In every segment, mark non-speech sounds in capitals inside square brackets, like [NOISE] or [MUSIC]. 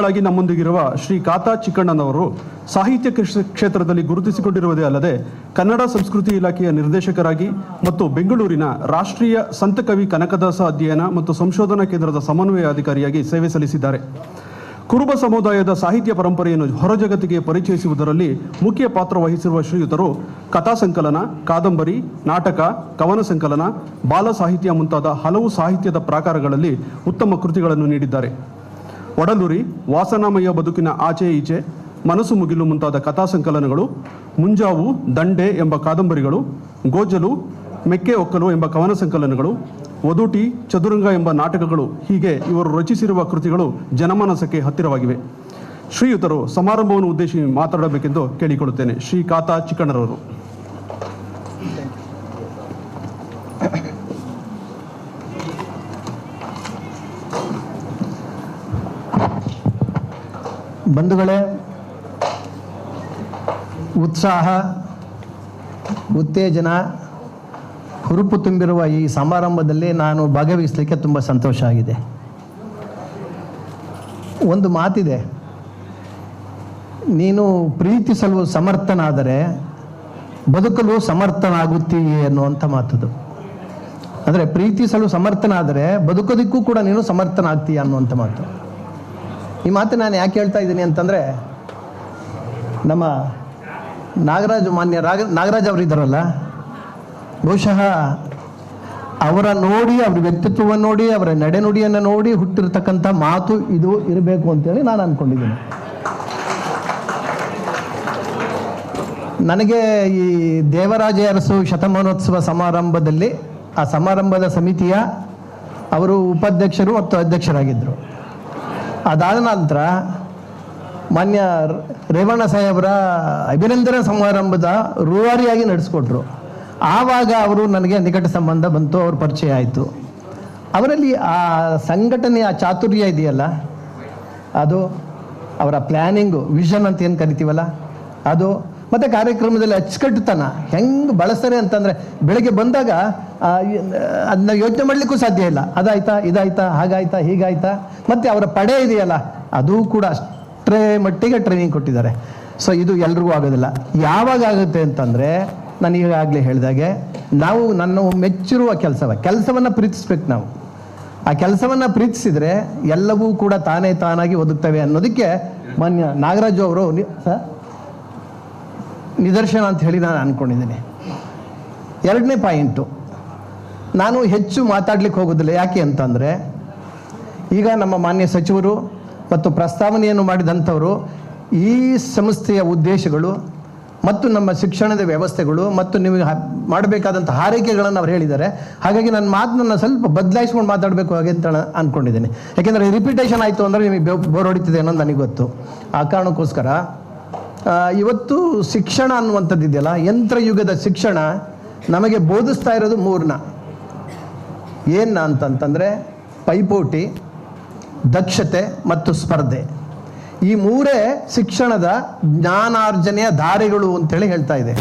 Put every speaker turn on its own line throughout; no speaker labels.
ಗಳಾಗಿ ನಮ್ಮೊಂದಿಗಿರುವ ಶ್ರೀ ಕಾತಾ ಚಿಕ್ಕಣ್ಣನವರು ಸಾಹಿತ್ಯ ಕೃಷಿ ಕ್ಷೇತ್ರದಲ್ಲಿ ಗುರುತಿಸಿಕೊಂಡಿರುವುದೇ ಅಲ್ಲದೆ ಕನ್ನಡ ಸಂಸ್ಕೃತಿ ಇಲಾಖೆಯ ನಿರ್ದೇಶಕರಾಗಿ ಮತ್ತು ಬೆಂಗಳೂರಿನ ರಾಷ್ಟ್ರೀಯ ಸಂತಕವಿ ಕನಕದಾಸ ಅಧ್ಯಯನ ಮತ್ತು ಸಂಶೋಧನಾ ಕೇಂದ್ರದ ಸಮನ್ವಯ ಅಧಿಕಾರಿಯಾಗಿ ಸೇವೆ ಸಲ್ಲಿಸಿದ್ದಾರೆ. ಕುರುಬ ಸಮುದಾಯದ ಸಾಹಿತ್ಯ ಪರಂಪರೆಯನ್ನು ಹೊರಜಗತ್ತಿಗೆ ಪರಿಚಯಿಸುವುದರಲ್ಲಿ ಮುಖ್ಯ ಪಾತ್ರ ವಹಿಸಿರುವ ಶ್ರೀಯುತರು ಕಥಾ ಸಂಕಲನ, ಕಾದಂಬರಿ, ನಾಟಕ, ಕವನ ಸಂಕಲನ, ಬಾಲ ಸಾಹಿತ್ಯ ಮುಂತಾದ ಹಲವು ಸಾಹಿತ್ಯದ ಪ್ರಾಕಾರಗಳಲ್ಲಿ ಉತ್ತಮ ಕೃತಿಗಳನ್ನು ನೀಡಿದ್ದಾರೆ. ಒಡಲೂರಿ ವಾಸನಾಮಯ ಬದುಕಿನ ಆಚೆ ಈಚೆ ಮನಸ್ಸು ಮುಗಿಲು ಮುಂತಾದ ಕಥಾ ಸಂಕಲನಗಳು ಮುಂಜಾವು, ದಂಡೆ ಎಂಬ ಕಾದಂಬರಿಗಳು, ಗೋಜಲು, ಮೆಕ್ಕೆ ಒಕ್ಕಲು ಎಂಬ ಕವನ ಸಂಕಲನಗಳು ವದುಟಿ ಚದುರಂಗ ಎಂಬ ನಾಟಕಗಳು ಹೀಗೆ ಇವರು ರಚಿಸಿರುವ ಕೃತಿಗಳು ಜನಮಾನಸಕ್ಕೆ ಹತ್ತಿರವಾಗಿವೆ. ಶ್ರೀಯುತರು ಸಮಾರಂಭವನ್ನು ಉದ್ದೇಶಿಸಿ ಮಾತಾಡಬೇಕೆಂದು ಕೇಳಿಕೊಳ್ಳುತ್ತೇನೆ. ಶ್ರೀ ಕಾತಾ ಚಿಕ್ಕಣ್ಣರವರು.
ಬಂಧುಗಳೇ, ಉತ್ಸಾಹ, ಉತ್ತೇಜನ, ಹುರುಪು ತುಂಬಿರುವ ಈ ಸಮಾರಂಭದಲ್ಲಿ ನಾನು ಭಾಗವಹಿಸಲಿಕ್ಕೆ ತುಂಬ ಸಂತೋಷ ಆಗಿದೆ. ಒಂದು ಮಾತಿದೆ, ನೀನು ಪ್ರೀತಿಸಲು ಸಮರ್ಥನಾದರೆ ಬದುಕಲು ಸಮರ್ಥನಾಗುತ್ತೀಯೇ ಅನ್ನುವಂಥ ಮಾತದು. ಅಂದರೆ ಪ್ರೀತಿಸಲು ಸಮರ್ಥನಾದರೆ ಬದುಕೋದಕ್ಕೂ ಕೂಡ ನೀನು ಸಮರ್ಥನಾಗ್ತೀಯ ಅನ್ನುವಂಥ ಮಾತು. ಈ ಮಾತು ನಾನು ಯಾಕೆ ಹೇಳ್ತಾ ಇದ್ದೀನಿ ಅಂತಂದರೆ, ನಮ್ಮ ನಾಗರಾಜ್ ಮಾನ್ಯ ರಾಗ, ನಾಗರಾಜ್ ಅವರು ಇದ್ದಾರಲ್ಲ, ಬಹುಶಃ ಅವರ ನೋಡಿ, ಅವ್ರ ವ್ಯಕ್ತಿತ್ವವನ್ನು ನೋಡಿ, ಅವರ ನಡೆನುಡಿಯನ್ನು ನೋಡಿ ಹುಟ್ಟಿರ್ತಕ್ಕಂಥ ಮಾತು ಇದು ಇರಬೇಕು ಅಂತೇಳಿ ನಾನು ಅಂದ್ಕೊಂಡಿದ್ದೀನಿ ನನಗೆ ಈ ದೇವರಾಜ ಅರಸು ಶತಮಾನೋತ್ಸವ ಸಮಾರಂಭದಲ್ಲಿ, ಆ ಸಮಾರಂಭದ ಸಮಿತಿಯ ಅವರು ಉಪಾಧ್ಯಕ್ಷರು ಮತ್ತು ಅಧ್ಯಕ್ಷರಾಗಿದ್ದರು. ಅದಾದ ನಂತರ ಮಾನ್ಯ ರೇವಣ್ಣ ಸಾಹೇಬರ ಅಭಿನಂದನ ಸಮಾರಂಭದ ರೂವಾರಿಯಾಗಿ ನಡೆಸ್ಕೊಟ್ರು. ಆವಾಗ ಅವರು ನನಗೆ ನಿಕಟ ಸಂಬಂಧ ಬಂತು, ಅವ್ರ ಪರಿಚಯ ಆಯಿತು. ಅವರಲ್ಲಿ ಆ ಸಂಘಟನೆಯ ಚಾತುರ್ಯ ಇದೆಯಲ್ಲ, ಅದು ಅವರ ಪ್ಲ್ಯಾನಿಂಗು ವಿಷನ್ ಅಂತ ಏನು ಕರಿತೀವಲ್ಲ, ಅದು ಮತ್ತು ಕಾರ್ಯಕ್ರಮದಲ್ಲಿ ಅಚ್ಚುಕಟ್ಟುತನ ಹೆಂಗೆ ಬಳಸ್ತಾರೆ ಅಂತಂದರೆ ಬೆಳಗ್ಗೆ ಬಂದಾಗ ಅದನ್ನ ಯೋಚನೆ ಮಾಡಲಿಕ್ಕೂ ಸಾಧ್ಯ ಇಲ್ಲ. ಅದಾಯ್ತಾ, ಇದಾಯ್ತಾ, ಹಾಗಾಯ್ತಾ, ಹೀಗಾಯ್ತಾ. ಮತ್ತು ಅವರ ಪಡೆ ಇದೆಯಲ್ಲ, ಅದು ಕೂಡ ಅಷ್ಟೇ ಮಟ್ಟಿಗೆ ಟ್ರೈನಿಂಗ್ ಕೊಟ್ಟಿದ್ದಾರೆ. ಸೊ ಇದು ಎಲ್ರಿಗೂ ಆಗೋದಿಲ್ಲ. ಯಾವಾಗ ಆಗುತ್ತೆ ಅಂತಂದರೆ, ನಾನು ಈಗಾಗಲೇ ಹೇಳಿದಾಗೆ, ನಾವು ನನ್ನ ಮೆಚ್ಚಿರುವ ಕೆಲಸವ, ಕೆಲಸವನ್ನು ಪ್ರೀತಿಸ್ಬೇಕು ನಾವು. ಆ ಕೆಲಸವನ್ನು ಪ್ರೀತಿಸಿದರೆ ಎಲ್ಲವೂ ಕೂಡ ತಾನೇ ತಾನಾಗಿ ಒದಗ್ತವೆ ಅನ್ನೋದಕ್ಕೆ ಮಾನ್ಯ ನಾಗರಾಜು ಅವರು ಸರ್? ನಿದರ್ಶನ ಅಂತ ಹೇಳಿ ನಾನು ಅಂದ್ಕೊಂಡಿದ್ದೀನಿ ಎರಡನೇ ಪಾಯಿಂಟು ನಾನು ಹೆಚ್ಚು ಮಾತಾಡ್ಲಿಕ್ಕೆ ಹೋಗೋದಿಲ್ಲ. ಯಾಕೆ ಅಂತಂದರೆ, ಈಗ ನಮ್ಮ ಮಾನ್ಯ ಸಚಿವರು ಮತ್ತು ಪ್ರಸ್ತಾವನೆಯನ್ನು ಮಾಡಿದಂಥವರು ಈ ಸಂಸ್ಥೆಯ ಉದ್ದೇಶಗಳು ಮತ್ತು ನಮ್ಮ ಶಿಕ್ಷಣದ ವ್ಯವಸ್ಥೆಗಳು ಮತ್ತು ನಿಮಗೆ ಮಾಡಬೇಕಾದಂಥ ಹಾರೈಕೆಗಳನ್ನು ಅವ್ರು ಹೇಳಿದ್ದಾರೆ. ಹಾಗಾಗಿ ನನ್ನ ಮಾತನ್ನ ಸ್ವಲ್ಪ ಬದಲಾಯಿಸ್ಕೊಂಡು ಮಾತಾಡಬೇಕು ಹಾಗೆ ಅಂತ ಅಂದ್ಕೊಂಡಿದ್ದೀನಿ ಯಾಕೆಂದರೆ ರಿಪಿಟೇಷನ್ ಆಯಿತು ಅಂದರೆ ನಿಮಗೆ ಬೋರ್ ಹೊಡಿತಿದೆ ಅನ್ನೋದು ನನಗೆ ಗೊತ್ತು. ಆ ಕಾರಣಕ್ಕೋಸ್ಕರ ಇವತ್ತು ಶಿಕ್ಷಣ ಅನ್ನುವಂಥದ್ದು ಇದೆಯಲ್ಲ, ಯಂತ್ರಯುಗದ ಶಿಕ್ಷಣ ನಮಗೆ ಬೋಧಿಸ್ತಾ ಇರೋದು ಮೂರ್ನ. ಏನ ಅಂತಂತಂದರೆ ಪೈಪೋಟಿ, ದಕ್ಷತೆ ಮತ್ತು ಸ್ಪರ್ಧೆ. ಈ ಮೂರೇ ಶಿಕ್ಷಣದ ಜ್ಞಾನಾರ್ಜನೆಯ ದಾರಿಗಳು ಅಂತೇಳಿ ಹೇಳ್ತಾ ಇದೆ.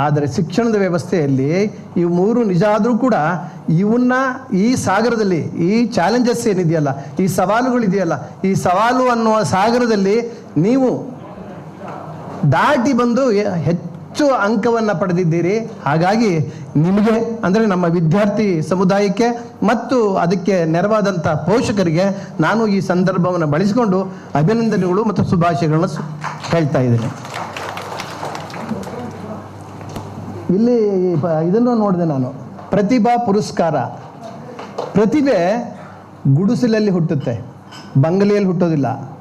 ಆದರೆ ಶಿಕ್ಷಣದ ವ್ಯವಸ್ಥೆಯಲ್ಲಿ ಈ ಮೂರು ನಿಜ ಆದರೂ ಕೂಡ ಇವನ್ನ ಈ ಸಾಗರದಲ್ಲಿ, ಈ ಚಾಲೆಂಜಸ್ ಏನಿದೆಯಲ್ಲ, ಈ ಸವಾಲುಗಳಿದೆಯಲ್ಲ, ಈ ಸವಾಲು ಅನ್ನುವ ಸಾಗರದಲ್ಲಿ ನೀವು ದಾಟಿ ಬಂದು ಹೆಚ್ಚು ಅಂಕವನ್ನು ಪಡೆದಿದ್ದೀರಿ. ಹಾಗಾಗಿ ನಿಮಗೆ, ಅಂದರೆ ನಮ್ಮ ವಿದ್ಯಾರ್ಥಿ ಸಮುದಾಯಕ್ಕೆ ಮತ್ತು ಅದಕ್ಕೆ ನೆರವಾದಂಥ ಪೋಷಕರಿಗೆ ನಾನು ಈ ಸಂದರ್ಭವನ್ನು ಬಳಸಿಕೊಂಡು ಅಭಿನಂದನೆಗಳು ಮತ್ತು ಶುಭಾಶಯಗಳನ್ನು ಹೇಳ್ತಾ ಇದ್ದೀನಿ. ಇಲ್ಲಿ ಇದನ್ನು ನೋಡಿದೆ ನಾನು. ಪ್ರತಿಭಾ ಪುರಸ್ಕಾರ. ಪ್ರತಿಭೆ ಗುಡಿಸಲಲ್ಲಿ ಹುಟ್ಟುತ್ತೆ. ಬಂಗಲೆಯಲ್ಲಿ ಹುಟ್ಟೋದಿಲ್ಲ.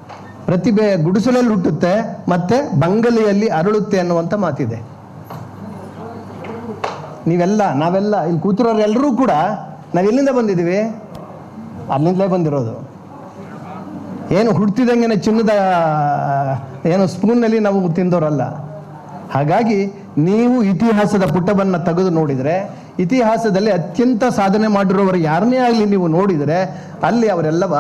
ಪ್ರತಿಭೆ ಗುಡಿಸಲಲ್ಲಿ ಹುಟ್ಟುತ್ತೆ ಮತ್ತೆ ಬಂಗಲೆಯಲ್ಲಿ ಅರಳುತ್ತೆ ಅನ್ನುವಂಥ ಮಾತಿದೆ. ನೀವೆಲ್ಲ, ನಾವೆಲ್ಲ, ಇಲ್ಲಿ ಕೂತಿರೋರೆಲ್ಲರೂ ಕೂಡ ನಾವು ಎಲ್ಲಿಂದ ಬಂದಿದ್ದೀವಿ? ಅಲ್ಲಿಂದಲೇ ಬಂದಿರೋದು. ಏನು ಹುಡ್ತಿದಂಗೆ ಚಿನ್ನದ, ಏನು ಸ್ಪೂನ್ನಲ್ಲಿ ನಾವು ತಿಂದವರಲ್ಲ ಹಾಗಾಗಿ ನೀವು ಇತಿಹಾಸದ ಪುಟವನ್ನು ತೆಗೆದು ನೋಡಿದರೆ, ಇತಿಹಾಸದಲ್ಲಿ ಅತ್ಯಂತ ಸಾಧನೆ ಮಾಡಿರುವವರು ಯಾರನ್ನೇ ಆಗಲಿ ನೀವು ನೋಡಿದರೆ, ಅಲ್ಲಿ ಅವರೆಲ್ಲವ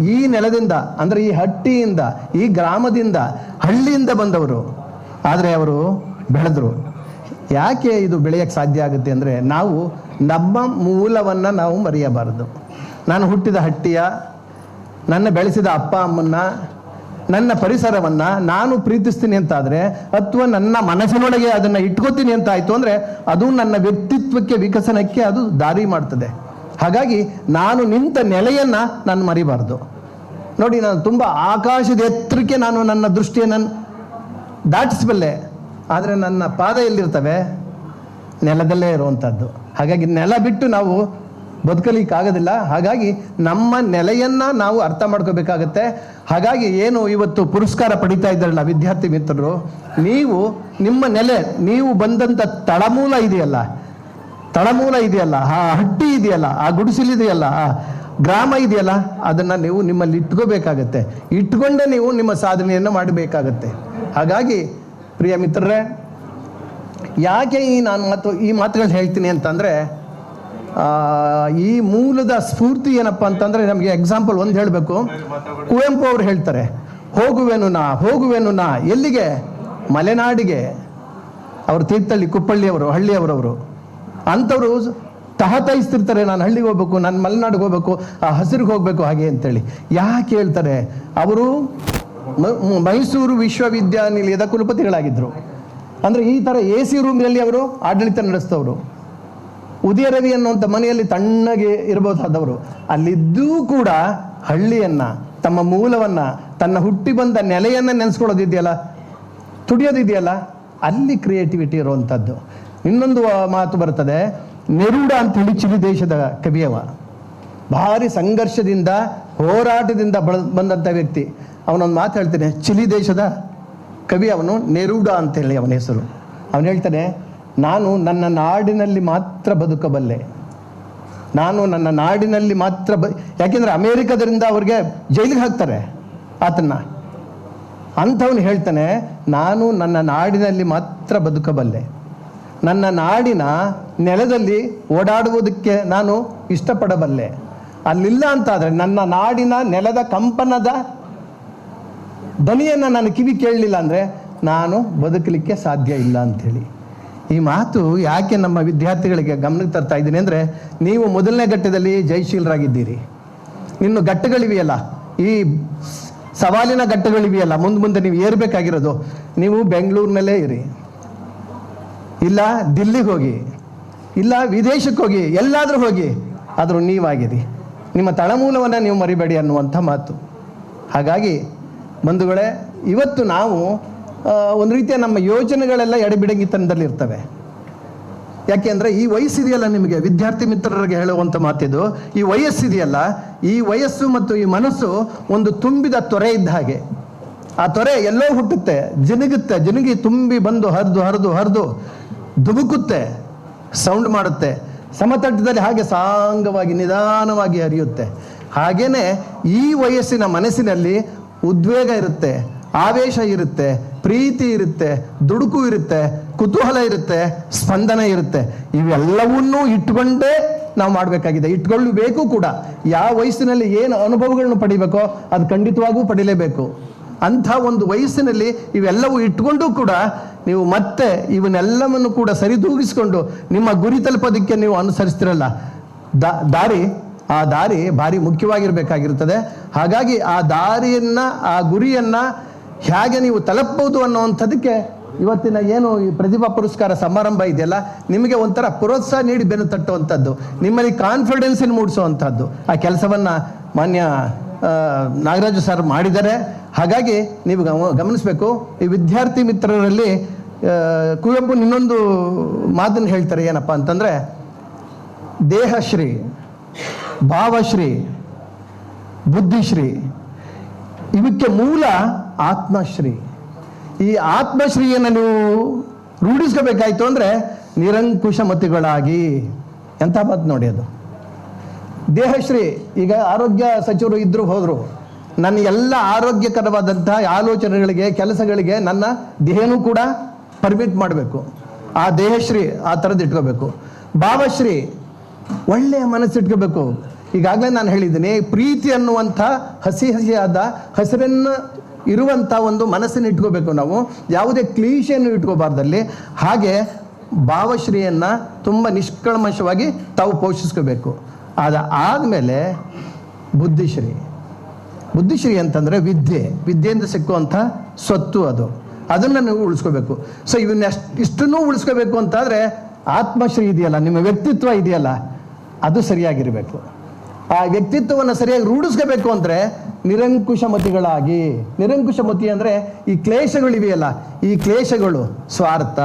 ಈ ನೆಲದಿಂದ, ಅಂದರೆ ಈ ಹಟ್ಟಿಯಿಂದ, ಈ ಗ್ರಾಮದಿಂದ, ಹಳ್ಳಿಯಿಂದ ಬಂದವರು. ಆದರೆ ಅವರು ಬೆಳೆದರು. ಯಾಕೆ ಇದು ಬೆಳೆಯಕ್ಕೆ ಸಾಧ್ಯ ಆಗುತ್ತೆ ಅಂದರೆ, ನಾವು ನಮ್ಮ ಮೂಲವನ್ನು ನಾವು ಮರೆಯಬಾರದು. ನಾನು ಹುಟ್ಟಿದ ಹಟ್ಟಿಯ, ನನ್ನ ಬೆಳೆಸಿದ ಅಪ್ಪ ಅಮ್ಮನ್ನ, ನನ್ನ ಪರಿಸರವನ್ನ ನಾನು ಪ್ರೀತಿಸ್ತೀನಿ ಅಂತಾದರೆ, ಅಥವಾ ನನ್ನ ಮನಸ್ಸಿನೊಳಗೆ ಅದನ್ನ ಇಟ್ಕೋತೀನಿ ಅಂತ ಆಯ್ತು ಅಂದ್ರೆ, ಅದು ನನ್ನ ವ್ಯಕ್ತಿತ್ವಕ್ಕೆ, ವಿಕಸನಕ್ಕೆ ಅದು ದಾರಿ ಮಾಡ್ತದೆ. ಹಾಗಾಗಿ ನಾನು ನಿಂತ ನೆಲೆಯನ್ನು ನಾನು ಮರಿಬಾರ್ದು. ನೋಡಿ, ನಾನು ತುಂಬ ಆಕಾಶದ ಎತ್ತರಕ್ಕೆ ನಾನು ನನ್ನ ದೃಷ್ಟಿಯನ್ನು ದಾಟಿಸಬಲ್ಲೆ. ಆದರೆ ನನ್ನ ಪಾದ ಎಲ್ಲಿರ್ತವೆ ನೆಲದಲ್ಲೇ ಇರುವಂಥದ್ದು ಹಾಗಾಗಿ ನೆಲ ಬಿಟ್ಟು ನಾವು ಬದುಕಲಿಕ್ಕಾಗೋದಿಲ್ಲ. ಹಾಗಾಗಿ ನಮ್ಮ ನೆಲೆಯನ್ನು ನಾವು ಅರ್ಥ ಮಾಡ್ಕೋಬೇಕಾಗತ್ತೆ. ಹಾಗಾಗಿ ಏನು ಇವತ್ತು ಪುರಸ್ಕಾರ ಪಡಿತಾ ಇದ್ದಾರಲ್ಲ ವಿದ್ಯಾರ್ಥಿ ಮಿತ್ರರು, ನೀವು ನಿಮ್ಮ ನೆಲೆ, ನೀವು ಬಂದಂಥ ತಳಮೂಲ ಇದೆಯಲ್ಲ ತಳಮೂಲ ಇದೆಯಲ್ಲ, ಆ ಹಟ್ಟಿ ಇದೆಯಲ್ಲ, ಆ ಗುಡಿಸಿಲಿದೆಯಲ್ಲ ಆ ಗ್ರಾಮ ಇದೆಯಲ್ಲ, ಅದನ್ನ ನೀವು ನಿಮ್ಮಲ್ಲಿ ಇಟ್ಕೋಬೇಕಾಗತ್ತೆ. ಇಟ್ಕೊಂಡೇ ನೀವು ನಿಮ್ಮ ಸಾಧನೆಯನ್ನು ಮಾಡಬೇಕಾಗತ್ತೆ. ಹಾಗಾಗಿ ಪ್ರಿಯ ಮಿತ್ರರೇ, ಯಾಕೆ ಈ ನಾನು ಮಾತು, ಈ ಮಾತುಗಳು ಹೇಳ್ತೀನಿ ಅಂತಂದ್ರೆ ಈ ಮೂಲದ ಸ್ಫೂರ್ತಿ ಏನಪ್ಪ ಅಂತಂದ್ರೆ ನಮಗೆ ಎಕ್ಸಾಂಪಲ್ ಒಂದು ಹೇಳಬೇಕು. ಕುವೆಂಪು ಅವರು ಹೇಳ್ತಾರೆ, ಹೋಗುವೆನು ನಾ ಹೋಗುವೆನು ನಾ, ಎಲ್ಲಿಗೆ? ಮಲೆನಾಡಿಗೆ. ಅವರು ತೀರ್ಥಳ್ಳಿ ಕುಪ್ಪಳ್ಳಿಯವರು, ಹಳ್ಳಿಯವರವರು. ಅಂಥವ್ರು ತಹತಾಯಿಸ್ತಿರ್ತಾರೆ ನಾನು ಹಳ್ಳಿಗೆ ಹೋಗ್ಬೇಕು, ನಾನು ಮಲೆನಾಡಿಗೆ ಹೋಗ್ಬೇಕು, ಆ ಹಸಿರಿಗೆ ಹೋಗ್ಬೇಕು ಹಾಗೆ ಅಂತೇಳಿ. ಯಾಕೆ ಹೇಳ್ತಾರೆ? ಅವರು ಮೈಸೂರು ವಿಶ್ವವಿದ್ಯಾನಿಲಯದ ಕುಲಪತಿಗಳಾಗಿದ್ದರು ಅಂದರೆ ಈ ಥರ ಎ ಸಿ ರೂಮ್ನಲ್ಲಿ ಅವರು ಆಡಳಿತ ನಡೆಸ್ತವರು. ಉದಯ ರವಿ ಅನ್ನುವಂಥ ಮನೆಯಲ್ಲಿ ತಣ್ಣಗೆ ಇರಬಹುದಾದವರು. ಅಲ್ಲಿದ್ದೂ ಕೂಡ ಹಳ್ಳಿಯನ್ನ, ತಮ್ಮ ಮೂಲವನ್ನ, ತನ್ನ ಹುಟ್ಟಿ ಬಂದ ನೆಲೆಯನ್ನ ನೆನೆಸ್ಕೊಳ್ಳೋದಿದೆಯಲ್ಲ? ತುಡಿಯೋದಿದೆಯಲ್ಲ? ಅಲ್ಲಿ ಕ್ರಿಯೇಟಿವಿಟಿ ಇರುವಂಥದ್ದು ಇನ್ನೊಂದು ಮಾತು ಬರ್ತದೆ, ನೆರೂಡ ಅಂತ ಹೇಳಿ ಚಿಲಿ ದೇಶದ ಕವಿಯವ. ಭಾರಿ ಸಂಘರ್ಷದಿಂದ, ಹೋರಾಟದಿಂದ ಬಳ ಬಂದಂಥ ವ್ಯಕ್ತಿ. ಅವನೊಂದು ಮಾತು ಹೇಳ್ತಾನೆ, ಚಿಲಿ ದೇಶದ ಕವಿ ಅವನು ನೆರುಡ ಅಂತೇಳಿ ಅವನ ಹೆಸರು. ಅವನು ಹೇಳ್ತಾನೆ, ನಾನು ನನ್ನ ನಾಡಿನಲ್ಲಿ ಮಾತ್ರ ಬದುಕಬಲ್ಲೆ. ನಾನು ನನ್ನ ನಾಡಿನಲ್ಲಿ ಮಾತ್ರ ಬ, ಯಾಕೆಂದ್ರೆ ಅಮೇರಿಕದರಿಂದ ಅವ್ರಿಗೆ ಜೈಲಿಗೆ ಹಾಕ್ತಾರೆ ಆತನ್ನ. ಅಂಥವನು ಹೇಳ್ತಾನೆ, ನಾನು ನನ್ನ ನಾಡಿನಲ್ಲಿ ಮಾತ್ರ ಬದುಕಬಲ್ಲೆ. ನನ್ನ ನಾಡಿನ ನೆಲದಲ್ಲಿ ಓಡಾಡುವುದಕ್ಕೆ ನಾನು ಇಷ್ಟಪಡಬಲ್ಲೆ. ಅಲ್ಲಿಲ್ಲ ಅಂತಾದರೆ ನನ್ನ ನಾಡಿನ ನೆಲದ ಕಂಪನದ ಧ್ವನಿಯನ್ನು ನಾನು ಕಿವಿ ಕೇಳಲಿಲ್ಲ ಅಂದರೆ ನಾನು ಬದುಕಲಿಕ್ಕೆ ಸಾಧ್ಯ ಇಲ್ಲ ಅಂಥೇಳಿ. ಈ ಮಾತು ಯಾಕೆ ನಮ್ಮ ವಿದ್ಯಾರ್ಥಿಗಳಿಗೆ ಗಮನಕ್ಕೆ ತರ್ತಾ ಇದ್ದೀನಿ ಅಂದರೆ ನೀವು ಮೊದಲನೇ ಘಟ್ಟದಲ್ಲಿ ಜಯಶೀಲರಾಗಿದ್ದೀರಿ. ಇನ್ನು ಘಟ್ಟಗಳಿವೆಯಲ್ಲ, ಈ ಸವಾಲಿನ ಘಟ್ಟಗಳಿವೆಯಲ್ಲ, ಮುಂದೆ ಮುಂದೆ ನೀವು ಏರ್ಬೇಕಾಗಿರೋದು, ನೀವು ಬೆಂಗಳೂರಿನಲ್ಲೇ ಇರಿ. ಇಲ್ಲ, ದಿಲ್ಲಿಗೆ ಹೋಗಿ. ಇಲ್ಲ, ವಿದೇಶಕ್ಕೆ ಹೋಗಿ. ಎಲ್ಲಾದರೂ ಹೋಗಿ. ಆದರೂ ನೀವಾಗಿರಿ ನಿಮ್ಮ ತಳಮೂಲವನ್ನು ನೀವು ಮರಿಬೇಡಿ ಅನ್ನುವಂಥ ಮಾತು. ಹಾಗಾಗಿ, ಬಂಧುಗಳೇ, ಇವತ್ತು ನಾವು ಒಂದು ರೀತಿಯ ನಮ್ಮ ಯೋಜನೆಗಳೆಲ್ಲ ಎಡೆಬಿಡಂಗಿತನದಲ್ಲಿ ಇರ್ತವೆ ಯಾಕೆಂದ್ರೆ ಈ ವಯಸ್ಸಿದೆಯಲ್ಲ ನಿಮಗೆ? ವಿದ್ಯಾರ್ಥಿ ಮಿತ್ರರಿಗೆ ಹೇಳುವಂಥ ಮಾತಿದು. ಈ ವಯಸ್ಸಿದೆಯಲ್ಲ, ಈ ವಯಸ್ಸು ಮತ್ತು ಈ ಮನಸ್ಸು ಒಂದು ತುಂಬಿದ ತೊರೆ ಇದ್ದ ಹಾಗೆ. ಆ ತೊರೆ ಎಲ್ಲೋ ಹುಟ್ಟುತ್ತೆ, ಜಿನುಗುತ್ತೆ, ಜಿನುಗಿ ತುಂಬಿ ಬಂದು ಹರಿದು ಹರಿದು ಹರಿದು. ಧುಮುಕುತ್ತೆ ಸೌಂಡ್ ಮಾಡುತ್ತೆ, ಸಮತಟ್ಟದಲ್ಲಿ ಹಾಗೆ ಸಾಂಗವಾಗಿ ನಿಧಾನವಾಗಿ ಹರಿಯುತ್ತೆ. ಹಾಗೇನೆ ಈ ವಯಸ್ಸಿನ ಮನಸ್ಸಿನಲ್ಲಿ ಉದ್ವೇಗ ಇರುತ್ತೆ, ಆವೇಶ ಇರುತ್ತೆ, ಪ್ರೀತಿ ಇರುತ್ತೆ, ದುಡುಕು ಇರುತ್ತೆ, ಕುತೂಹಲ ಇರುತ್ತೆ, ಸ್ಪಂದನ ಇರುತ್ತೆ. ಇವೆಲ್ಲವನ್ನೂ ಇಟ್ಕೊಂಡೇ ನಾವು ಮಾಡಬೇಕಾಗಿದೆ. ಇಟ್ಕೊಳ್ಳಬೇಕು ಕೂಡ. ಯಾವ ವಯಸ್ಸಿನಲ್ಲಿ ಏನು ಅನುಭವಗಳನ್ನು ಪಡಿಬೇಕೋ ಅದು ಖಂಡಿತವಾಗೂ ಪಡಿಲೇಬೇಕು. ಅಂಥ ಒಂದು ವಯಸ್ಸಿನಲ್ಲಿ ಇವೆಲ್ಲವೂ ಇಟ್ಕೊಂಡು ಕೂಡ ನೀವು ಮತ್ತೆ ಇವನ್ನೆಲ್ಲವನ್ನು ಕೂಡ ಸರಿದೂಗಿಸಿಕೊಂಡು ನಿಮ್ಮ ಗುರಿ ತಲುಪೋದಕ್ಕೆ ನೀವು ಅನುಸರಿಸ್ತಿರಲ್ಲ. ದಾರಿ, ಆ ದಾರಿ ಭಾರಿ ಮುಖ್ಯವಾಗಿರಬೇಕಾಗಿರ್ತದೆ. ಹಾಗಾಗಿ ಆ ದಾರಿಯನ್ನ, ಆ ಗುರಿಯನ್ನ ಹೇಗೆ ನೀವು ತಲುಪಬಹುದು ಅನ್ನುವಂಥದ್ದಕ್ಕೆ ಇವತ್ತಿನ ಏನು ಈ ಪ್ರತಿಭಾ ಪುರಸ್ಕಾರ ಸಮಾರಂಭ ಇದೆಯಲ್ಲ, ನಿಮಗೆ ಒಂಥರ ಪ್ರೋತ್ಸಾಹ ನೀಡಿ ಬೆನ್ನು ತಟ್ಟುವಂಥದ್ದು, ನಿಮ್ಮಲ್ಲಿ ಕಾನ್ಫಿಡೆನ್ಸ್ ಮೂಡಿಸುವಂಥದ್ದು. ಆ ಕೆಲಸವನ್ನ ಮಾನ್ಯ ನಾಗರಾಜು ಸರ್ ಮಾಡಿದ್ದಾರೆ. ಹಾಗಾಗಿ ನೀವು ಗಮ, ಗಮನಿಸಬೇಕು. ಈ ವಿದ್ಯಾರ್ಥಿ ಮಿತ್ರರಲ್ಲಿ ಕುವೆಂಪು ಇನ್ನೊಂದು ಮಾತನ್ನು ಹೇಳ್ತಾರೆ ಏನಪ್ಪ ಅಂತಂದರೆ, ದೇಹಶ್ರೀ, ಭಾವಶ್ರೀ, ಬುದ್ಧಿಶ್ರೀ ಇವಕ್ಕೆ ಮೂಲ ಆತ್ಮಶ್ರೀ. ಈ ಆತ್ಮಶ್ರೀಯನ್ನು ನೀವು ರೂಢಿಸ್ಕೋಬೇಕಾಯ್ತು ಅಂದರೆ ನಿರಂಕುಶ ಮತಿಗಳಾಗಿ ಎಂಥ ಮಾತು ನೋಡಿ ಅದು. ದೇಹಶ್ರೀ, ಈಗ ಆರೋಗ್ಯ ಸಚಿವರು ಇದ್ರು ಹೋದ್ರು, ನನ್ನ ಎಲ್ಲ ಆರೋಗ್ಯಕರವಾದಂತಹ ಆಲೋಚನೆಗಳಿಗೆ, ಕೆಲಸಗಳಿಗೆ ನನ್ನ ದೇಹನೂ ಕೂಡ ಪರ್ಮಿಟ್ ಮಾಡಬೇಕು. ಆ ದೇಹಶ್ರೀ ಆ ಥರದ್ದು ಇಟ್ಕೋಬೇಕು. ಭಾವಶ್ರೀ, ಒಳ್ಳೆಯ ಮನಸ್ಸಿಟ್ಕೋಬೇಕು ಈಗಾಗಲೇ ನಾನು ಹೇಳಿದ್ದೀನಿ, ಪ್ರೀತಿ ಅನ್ನುವಂಥ ಹಸಿ ಹಸಿಯಾದ ಹಸಿರನ್ನು ಇರುವಂಥ ಒಂದು ಮನಸ್ಸನ್ನು ಇಟ್ಕೋಬೇಕು ನಾವು. ಯಾವುದೇ ಕ್ಲೀಶೆಯನ್ನು ಇಟ್ಕೋಬಾರ್ದಲ್ಲಿ. ಹಾಗೆ ಭಾವಶ್ರೀಯನ್ನು ತುಂಬ ನಿಷ್ಕಲ್ಮಶವಾಗಿ ತಾವು ಪೋಷಿಸ್ಕೋಬೇಕು. ಅದ ಆದಮೇಲೆ ಬುದ್ಧಿಶ್ರೀ. ಬುದ್ಧಿಶ್ರೀ ಅಂತಂದರೆ ವಿದ್ಯೆ. ವಿದ್ಯೆಯಿಂದ ಸಿಕ್ಕುವಂಥ ಸ್ವತ್ತು ಅದು. ಅದನ್ನು ನೀವು ಉಳಿಸ್ಕೋಬೇಕು. ಸೊ ಇವನ್ನ ಇಷ್ಟನ್ನೂ ಉಳಿಸ್ಕೋಬೇಕು ಅಂತಾದರೆ ಆತ್ಮಶ್ರೀ ಇದೆಯಲ್ಲ, ನಿಮ್ಮ ವ್ಯಕ್ತಿತ್ವ ಇದೆಯಲ್ಲ, ಅದು ಸರಿಯಾಗಿರಬೇಕು. ಆ ವ್ಯಕ್ತಿತ್ವವನ್ನು ಸರಿಯಾಗಿ ರೂಢಿಸ್ಕೋಬೇಕು ಅಂದರೆ ನಿರಂಕುಶಮತಿಗಳಾಗಿ. ನಿರಂಕುಶಮತಿ ಅಂದರೆ ಈ ಕ್ಲೇಶಗಳಿವೆಯಲ್ಲ ಈ ಕ್ಲೇಶಗಳು, ಸ್ವಾರ್ಥ,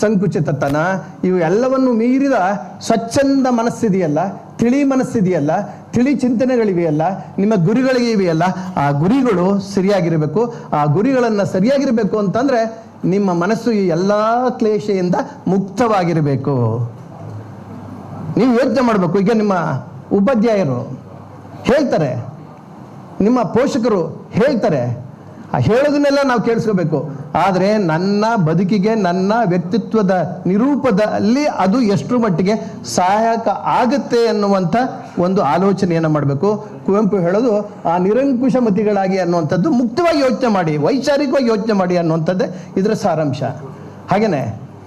ಸಂಕುಚಿತತನ, ಇವು ಎಲ್ಲವನ್ನು ಮೀರಿದ ಸ್ವಚ್ಛಂದ ಮನಸ್ಸಿದೆಯಲ್ಲ ತಿಳಿ ಮನಸ್ಸಿದೆಯಲ್ಲ, ತಿಳಿ ಚಿಂತನೆಗಳಿವೆಯಲ್ಲ, ನಿಮ್ಮ ಗುರಿಗಳಿಗೆ ಇವೆಯಲ್ಲ, ಆ ಗುರಿಗಳು ಸರಿಯಾಗಿರಬೇಕು. ಆ ಗುರಿಗಳನ್ನು ಸರಿಯಾಗಿರಬೇಕು ಅಂತಂದರೆ ನಿಮ್ಮ ಮನಸ್ಸು ಈ ಎಲ್ಲ ಕ್ಲೇಷೆಯಿಂದ ಮುಕ್ತವಾಗಿರಬೇಕು. ನೀವು ಯೋಚನೆ ಮಾಡಬೇಕು. ಈಗ ನಿಮ್ಮ ಉಪಾಧ್ಯಾಯರು ಹೇಳ್ತಾರೆ, ನಿಮ್ಮ ಪೋಷಕರು ಹೇಳ್ತಾರೆ ಹೇಳೋದನ್ನೆಲ್ಲ ನಾವು ಕೇಳಿಸ್ಕೋಬೇಕು. ಆದರೆ ನನ್ನ ಬದುಕಿಗೆ, ನನ್ನ ವ್ಯಕ್ತಿತ್ವದ ನಿರೂಪದಲ್ಲಿ ಅದು ಎಷ್ಟು ಮಟ್ಟಿಗೆ ಸಹಾಯಕ ಆಗುತ್ತೆ ಅನ್ನುವಂಥ ಒಂದು ಆಲೋಚನೆಯನ್ನು ಮಾಡಬೇಕು. ಕುವೆಂಪು ಹೇಳೋದು, ಆ ನಿರಂಕುಶ ಮತಿಗಳಾಗಿ ಅನ್ನುವಂಥದ್ದು ಮುಕ್ತವಾಗಿ ಯೋಚನೆ ಮಾಡಿ, ವೈಚಾರಿಕವಾಗಿ ಯೋಚನೆ ಮಾಡಿ ಅನ್ನುವಂಥದ್ದೇ ಇದರ ಸಾರಾಂಶ. ಹಾಗೆಯೇ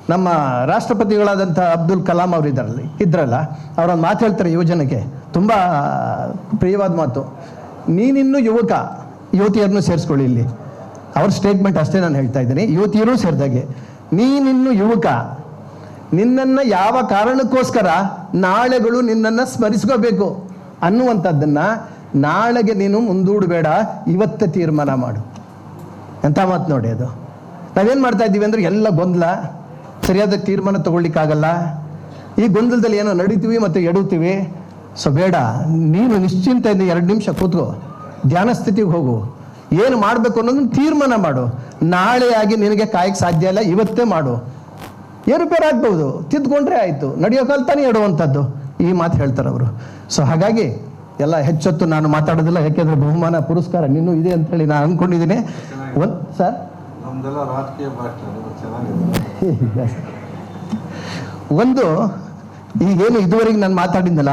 ನಮ್ಮ ರಾಷ್ಟ್ರಪತಿಗಳಾದಂಥ ಅಬ್ದುಲ್ ಕಲಾಂ ಅವರು ಇದರಲ್ಲಿ ಇದ್ರಲ್ಲ, ಅವರೊಂದು ಮಾತು ಹೇಳ್ತಾರೆ ಯುವಜನಕ್ಕೆ. ತುಂಬ ಪ್ರಿಯವಾದ ಮಾತು. ನೀನಿನ್ನು ಯುವಕ ಯುವತಿಯರನ್ನು ಸೇರಿಸ್ಕೊಳ್ಳಿ ಇಲ್ಲಿ. ಅವ್ರ ಸ್ಟೇಟ್ಮೆಂಟ್ ಅಷ್ಟೇ ನಾನು ಹೇಳ್ತಾ ಇದ್ದೀನಿ. ಯುವತಿಯರು ಸೇರಿದಾಗೆ ನೀನಿನ್ನು ಯುವಕ, ನಿನ್ನನ್ನು ಯಾವ ಕಾರಣಕ್ಕೋಸ್ಕರ ನಾಳೆಗಳು ನಿನ್ನನ್ನು ಸ್ಮರಿಸ್ಕೋಬೇಕು ಅನ್ನುವಂಥದ್ದನ್ನು ನಾಳೆಗೆ ನೀನು ಮುಂದೂಡಬೇಡ, ಇವತ್ತೇ ತೀರ್ಮಾನ ಮಾಡು. ಎಂಥ ಮಾತು ನೋಡಿ ಅದು. ನಾವೇನು ಮಾಡ್ತಾ ಇದ್ದೀವಿ ಅಂದರೆ ಎಲ್ಲ ಗೊಂದಲ. ಸರಿಯಾದ ತೀರ್ಮಾನ ತಗೊಳ್ಳಿಕ್ಕಾಗಲ್ಲ. ಈ ಗೊಂದಲದಲ್ಲಿ ಏನೋ ನಡೀತೀವಿ ಮತ್ತು ಎಡುತ್ತೀವಿ ಸೊ ಬೇಡ, ನೀನು ನಿಶ್ಚಿಂತೆಯಿಂದ ಎರಡು ನಿಮಿಷ ಕೂತ್ಕೋ. ಧ್ಯಾನ ಸ್ಥಿತಿಗೆ ಹೋಗು. ಏನು ಮಾಡಬೇಕು ಅನ್ನೋದನ್ನು ತೀರ್ಮಾನ ಮಾಡು. ನಾಳೆ ಆಗಿ ನಿನಗೆ ಕಾಯಕ್ಕೆ ಸಾಧ್ಯ ಇಲ್ಲ ಇವತ್ತೇ ಮಾಡು. ಏರುಪೇರು ಆಗ್ಬೋದು ತಿದ್ಕೊಂಡ್ರೆ ಆಯಿತು. ನಡೆಯೋ ಕಾಲ ತಾನೇ ಇಡುವಂಥದ್ದು ಈ ಮಾತು ಹೇಳ್ತಾರೆ ಅವರು. ಸೊ ಹಾಗಾಗಿ ಎಲ್ಲ ಹೆಚ್ಚೊತ್ತು ನಾನು ಮಾತಾಡೋದಿಲ್ಲ ಯಾಕೆಂದ್ರೆ ಬಹುಮಾನ ಪುರಸ್ಕಾರ ನಿನ್ನ ಇದೆ ಅಂತೇಳಿ ನಾನು ಅಂದ್ಕೊಂಡಿದ್ದೀನಿ [LAUGHS] ಒಂದು ಸರ್ ಒಂದು ಈಗೇನು ಇದುವರೆಗೆ ನಾನು ಮಾತಾಡಿದ್ನಲ್ಲ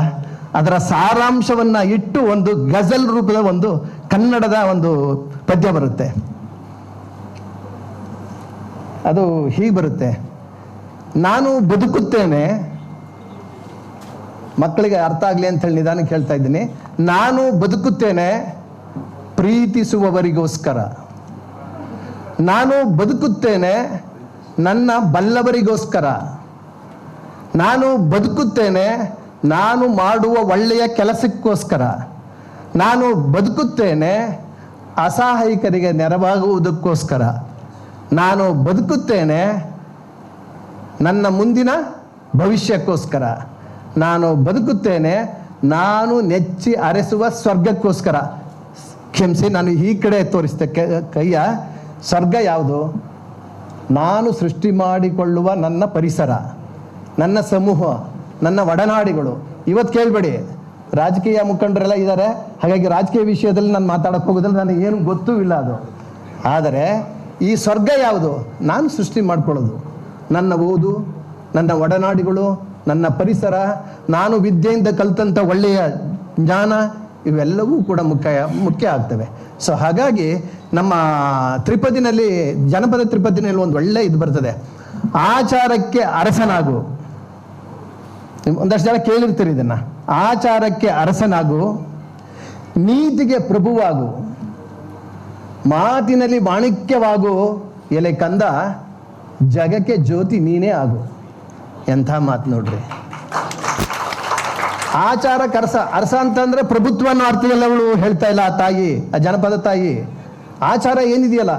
ಅದರ ಸಾರಾಂಶವನ್ನು ಇಟ್ಟು ಒಂದು ಗಜಲ್ ರೂಪದ ಒಂದು ಕನ್ನಡದ ಒಂದು ಪದ್ಯ ಬರುತ್ತೆ. ಅದು ಹೀಗೆ ಬರುತ್ತೆ. ನಾನು ಬದುಕುತ್ತೇನೆ, ಮಕ್ಕಳಿಗೆ ಅರ್ಥ ಆಗಲಿ ಅಂತ ನಿಧಾನಕ್ಕೆ ಹೇಳ್ತಾ ಇದ್ದೀನಿ. ನಾನು ಬದುಕುತ್ತೇನೆ, ಪ್ರೀತಿಸುವವರಿಗೋಸ್ಕರ. ನಾನು ಬದುಕುತ್ತೇನೆ, ನನ್ನ ಬಲ್ಲವರಿಗೋಸ್ಕರ. ನಾನು ಬದುಕುತ್ತೇನೆ ನಾನು ಮಾಡುವ ಒಳ್ಳೆಯ ಕೆಲಸಕ್ಕೋಸ್ಕರ ನಾನು ಬದುಕುತ್ತೇನೆ ಅಸಹಾಯಕರಿಗೆ ನೆರವಾಗುವುದಕ್ಕೋಸ್ಕರ. ನಾನು ಬದುಕುತ್ತೇನೆ, ನನ್ನ ಮುಂದಿನ ಭವಿಷ್ಯಕ್ಕೋಸ್ಕರ. ನಾನು ಬದುಕುತ್ತೇನೆ, ನಾನು ನೆಚ್ಚಿ ಅರೆಸುವ ಸ್ವರ್ಗಕ್ಕೋಸ್ಕರ. ಕ್ಷಮಿಸಿ, ನಾನು ಈ ಕಡೆ ತೋರಿಸ್ತೆ ಕ- ಕೈಯ ಸ್ವರ್ಗ ಯಾವುದು? ನಾನು ಸೃಷ್ಟಿ ಮಾಡಿಕೊಳ್ಳುವ ನನ್ನ ಪರಿಸರ, ನನ್ನ ಸಮೂಹ. ನನ್ನ ಒಡನಾಡಿಗಳು ಇವತ್ತು ಕೇಳಬೇಡಿ, ರಾಜಕೀಯ ಮುಖಂಡರೆಲ್ಲ ಇದ್ದಾರೆ ಹಾಗಾಗಿ ರಾಜಕೀಯ ವಿಷಯದಲ್ಲಿ ನಾನು ಮಾತಾಡಕ್ಕೆ ಹೋಗೋದಿಲ್ಲ ನನಗೆ ಏನು ಗೊತ್ತೂ ಇಲ್ಲ ಅದು. ಆದರೆ ಈ ಸ್ವರ್ಗ ಯಾವುದು? ನಾನು ಸೃಷ್ಟಿ ಮಾಡ್ಕೊಳ್ಳೋದು. ನನ್ನ ಓದು, ನನ್ನ ಒಡನಾಡಿಗಳು, ನನ್ನ ಪರಿಸರ, ನಾನು ವಿದ್ಯೆಯಿಂದ ಕಲಿತಂಥ ಒಳ್ಳೆಯ ಜ್ಞಾನ, ಇವೆಲ್ಲವೂ ಕೂಡ ಮುಖ್ಯ ಮುಖ್ಯ ಆಗ್ತವೆ. ಸೊ ಹಾಗಾಗಿ ನಮ್ಮ ತ್ರಿಪದಿನಲ್ಲಿ, ಜನಪದ ತ್ರಿಪದಿನಲ್ಲಿ ಒಂದು ಒಳ್ಳೆ ಇದು ಬರ್ತದೆ. ಆಚಾರಕ್ಕೆ ಅರಸನಾಗು. ಒಂದಷ್ಟು ಜನ ಕೇಳಿರ್ತೀರಿ ಇದನ್ನ. ಆಚಾರಕ್ಕೆ ಅರಸನಾಗು, ನೀತಿಗೆ ಪ್ರಭುವಾಗು, ಮಾತಿನಲ್ಲಿ ಮಾಣಿಕ್ಯವಾಗು, ಎಲೆ ಕಂದ, ಜಗಕ್ಕೆ ಜ್ಯೋತಿ ನೀನೇ ಆಗು. ಎಂಥ ಮಾತು ನೋಡ್ರಿ. ಆಚಾರಕ್ಕೆ ಅರಸ ಅರಸ ಅಂತಂದ್ರೆ ಪ್ರಭುತ್ವ ಅನ್ನೋ ಅರ್ಥದಲ್ಲಿ ಅವಳು ಹೇಳ್ತಾ ಇಲ್ಲ ಆ ತಾಯಿ, ಆ ಜನಪದ ತಾಯಿ. ಆಚಾರ ಏನಿದೆಯಲ್ಲ?